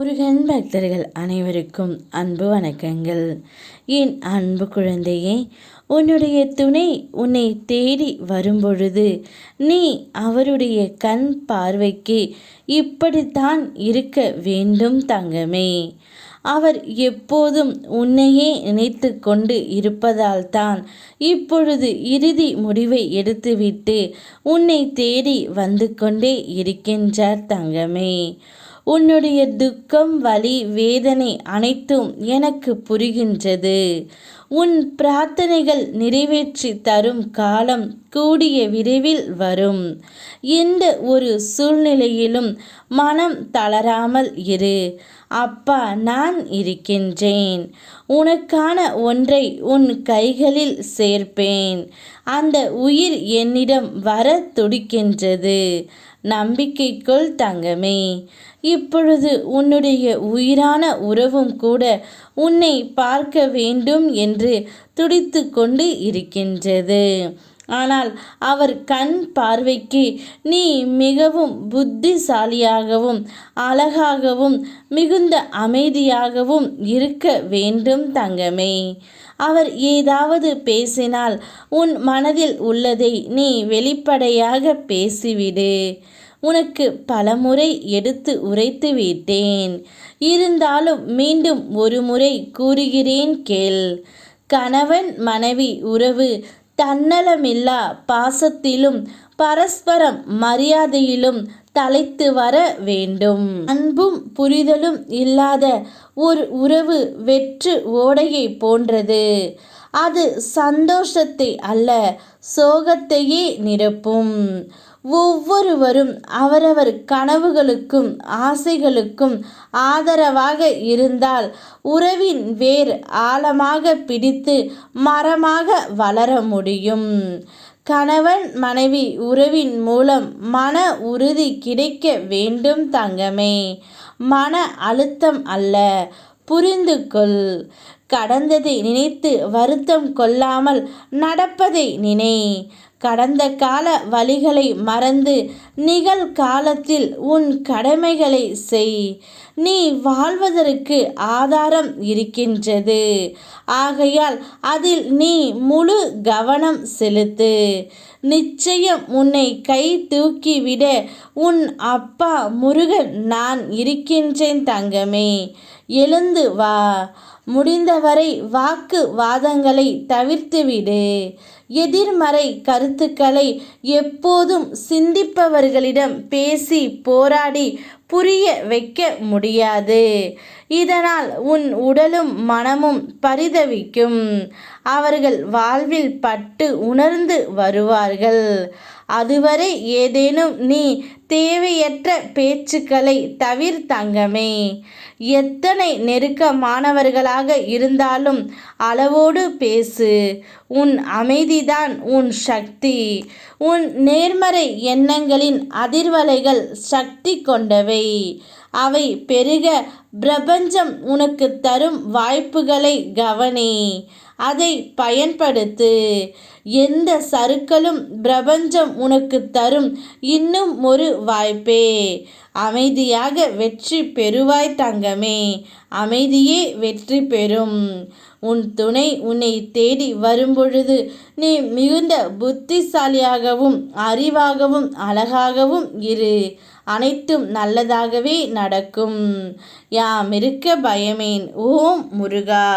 முருகன் பக்தர்கள் அனைவருக்கும் அன்பு வணக்கங்கள். என் அன்பு குழந்தையே உன்னுடைய துணை உன்னை தேடி வரும்பொழுது நீ அவருடைய கண் பார்வைக்கு இப்படித்தான் இருக்க வேண்டும் தங்கமே. அவர் எப்போதும் உன்னையே நினைத்து கொண்டு இருப்பதால் தான் இப்பொழுது இறுதி முடிவை எடுத்துவிட்டு உன்னை தேடி வந்து கொண்டே இருக்கின்றார் தங்கமே. உன்னுடைய துக்கம் வலி வேதனை அனைத்தும் எனக்கு புரிகின்றது. உன் பிரார்த்தனைகள் நிறைவேற்றி தரும் காலம் கூடிய விரைவில் வரும். எந்த ஒரு சூழ்நிலையிலும் மனம் தளராமல் இரு. அப்பா நான் இருக்கின்றேன். உனக்கான ஒன்றை உன் கைகளில் சேர்ப்பேன். அந்த உயிர் என்னிடம் வர துடிக்கின்றது. நம்பிக்கைக்குள் தங்கமே. இப்பொழுது உன்னுடைய உயிரான உறவும் கூட உன்னை பார்க்க வேண்டும் என்று துடித்து கொண்டு இருக்கின்றது. ஆனால் அவர் கண் பார்வைக்கு நீ மிகவும் புத்திசாலியாகவும் அழகாகவும் மிகுந்த அமைதியாகவும் இருக்க வேண்டும் தங்கமே. அவர் ஏதாவது பேசினால் உன் மனதில் உள்ளதை நீ வெளிப்படையாக பேசிவிடு. உனக்கு பலமுறை எடுத்து உரைத்து விட்டேன். இருந்தாலும் மீண்டும் ஒரு முறை கூறுகிறேன் கேள். கணவன் மனைவி உறவு தன்னலமில்லா பாசத்திலும் பரஸ்பரம் மரியாதையிலும் தலைத்து வர வேண்டும். அன்பும் புரிதலும் இல்லாத ஒரு உறவு வெற்று ஓடையை போன்றது. அது சந்தோஷத்தை அல்ல சோகத்தையே நிரப்பும். ஒவ்வொருவரும் அவரவர் கனவுகளுக்கும் ஆசைகளுக்கும் ஆதரவாக இருந்தால் உறவின் வேர் ஆழமாக பிடித்து மரமாக வளர முடியும். கணவன் மனைவி உறவின் மூலம் மன உறுதி கிடைக்க வேண்டும் தங்கமே. மன அழுத்தம் அல்ல புரிந்து கொள் கடந்ததை நினைத்து வருத்தம் கொள்ளாமல் நடப்பதை நினை. கடந்த கால வழிகளை மறந்து நிகழ்காலத்தில் உன் கடமைகளை செய். நீ வாழ்வதற்கு ஆதாரம் இருக்கின்றது. ஆகையால் அதில் நீ முழு கவனம் செலுத்து. நிச்சயம் உன்னை கை தூக்கிவிட உன் அப்பா முருகன் நான் இருக்கின்றேன் தங்கமே. எழுந்து வா. முடிந்தவரை வாக்கு வாதங்களை தவிர்த்துவிடு. எதிர்மறை கருத்துக்களை எப்போதும் சிந்திப்பவர்களிடம் பேசி போராடி புரிய வைக்க முடியாது. இதனால் உன் உடலும் மனமும் பரிதவிக்கும். அவர்கள் வாழ்வில் பட்டு உணர்ந்து வருவார்கள். அதுவரை ஏதேனும் நீ தேவையற்ற பேச்சுக்களை தவிர்த்தங்கமே எத்தனை நெருக்கமானவர்களாக இருந்தாலும் அளவோடு பேசு. உன் அமைதிதான் உன் சக்தி. உன் நேர்மறை எண்ணங்களின் அதிர்வலைகள் சக்தி கொண்டவை. அவை பெருக பிரபஞ்சம் உனக்கு தரும் வாய்ப்புகளை கவனி. அதை பயன்படுத்து. எந்த சருக்களும் பிரபஞ்சம் உனக்கு தரும் இன்னும் ஒரு வாய்ப்பே. அமைதியாக வெற்றி பெறுவாய் தங்கமே. அமைதியே வெற்றி பெறும். உன் துணை உன்னை தேடி வரும்பொழுது நீ மிகுந்த புத்திசாலியாகவும் அறிவாகவும் அழகாகவும் இரு. அனைத்தும் நல்லதாகவே நடக்கும். யாம் இருக்க பயமேன். ஓம் முருகா.